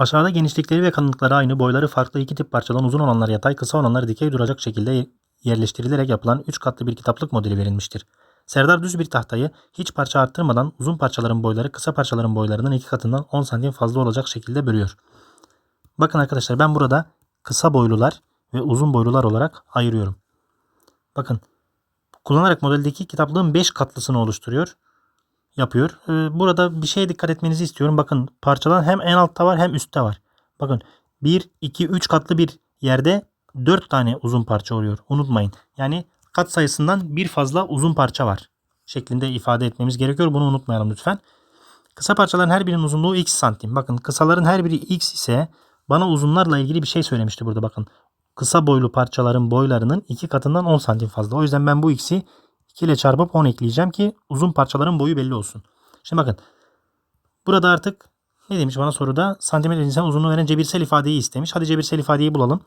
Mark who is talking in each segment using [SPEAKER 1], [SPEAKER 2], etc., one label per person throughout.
[SPEAKER 1] Aşağıda genişlikleri ve kalınlıkları aynı, boyları farklı iki tip parçadan uzun olanlar yatay, kısa olanlar dikey duracak şekilde yerleştirilerek yapılan 3 katlı bir kitaplık modeli verilmiştir. Serdar düz bir tahtayı hiç parça arttırmadan uzun parçaların boyları kısa parçaların boylarının iki katından 10 santim fazla olacak şekilde bölüyor. Bakın arkadaşlar ben burada kısa boylular ve uzun boylular olarak ayırıyorum. Bakın kullanarak modeldeki kitaplığın 5 katlısını oluşturuyor. Yapıyor. Ee, Burada bir şeye dikkat etmenizi istiyorum. Bakın parçalar hem en altta var hem üstte var. Bakın 1, 2, 3 katlı bir yerde 4 tane uzun parça oluyor. Unutmayın. Yani kat sayısından bir fazla uzun parça var. Şeklinde ifade etmemiz gerekiyor. Bunu unutmayalım lütfen. Kısa parçaların her birinin uzunluğu x santim. Bakın kısaların her biri x ise bana uzunlarla ilgili bir şey söylemişti burada bakın. Kısa boylu parçaların boylarının iki katından 10 santim fazla. O yüzden ben bu x'i 2 ile çarpıp 10 ekleyeceğim ki uzun parçaların boyu belli olsun. Şimdi bakın. Burada artık ne demiş bana soruda? Santimetre cinsinden uzunluğu veren cebirsel ifadeyi istemiş. Hadi cebirsel ifadeyi bulalım.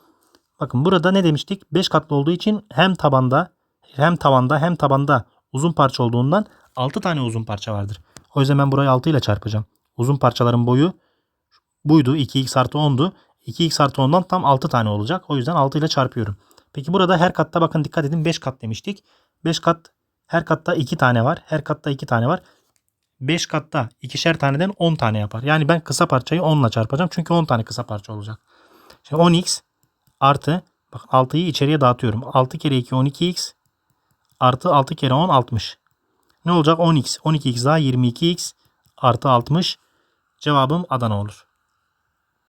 [SPEAKER 1] Bakın burada ne demiştik? 5 katlı olduğu için hem tabanda hem tavanda hem tabanda uzun parça olduğundan 6 tane uzun parça vardır. O yüzden ben burayı 6 ile çarpacağım. Uzun parçaların boyu buydu. 2x artı 10'du. 2x artı 10'dan tam 6 tane olacak. O yüzden 6 ile çarpıyorum. Peki burada her katta bakın dikkat edin 5 kat demiştik. 5 kat her katta 2 tane var. Her katta 2 tane var. 5 katta ikişer taneden 10 tane yapar. Yani ben kısa parçayı 10 ile çarpacağım. Çünkü 10 tane kısa parça olacak. Şimdi 10x artı bak 6'yı içeriye dağıtıyorum. 6 kere 2 12x artı 6 kere 10 60. Ne olacak? 10x. 12x daha 22x artı 60. Cevabım Adana olur.